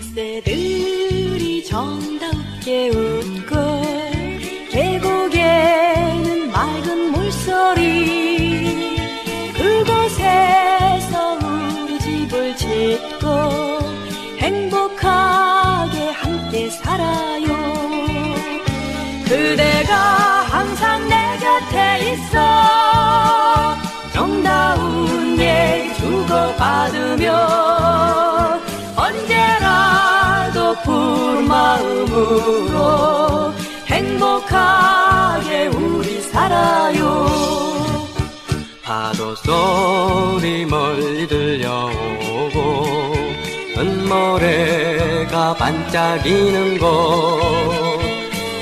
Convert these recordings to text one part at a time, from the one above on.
산새들이 정다웃게 웃고 계곡에는 맑은 물소리 그곳에서 우리 집을 짓고 행복하게 함께 살아요 그대가 항상 내 곁에 있어. 정다운 얘기 주고받으며 언제라도 푸른 마음으로 행복하게 우리 살아요. 파도 소리 멀리 들려오고 은모래가 반짝이는 곳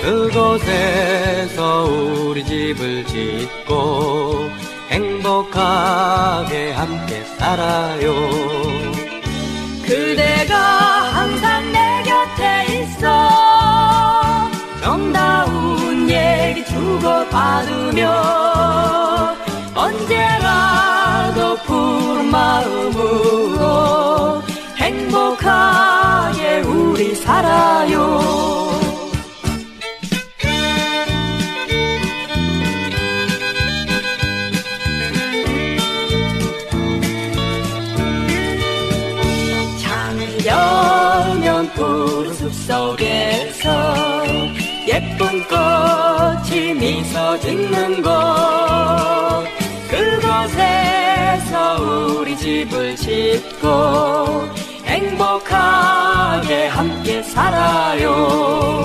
그곳에서 우리 집을 짓고 행복하게 함께 살아요. 그대가 항상 내 곁에 있어. 정다운 얘기 주고받으며 언제라도 푸른 마음으로 행복하게 우리 살아 예쁜 꽃이 미소 짓는 곳. 그곳에서 우리 집을 짓고 행복하게 함께 살아요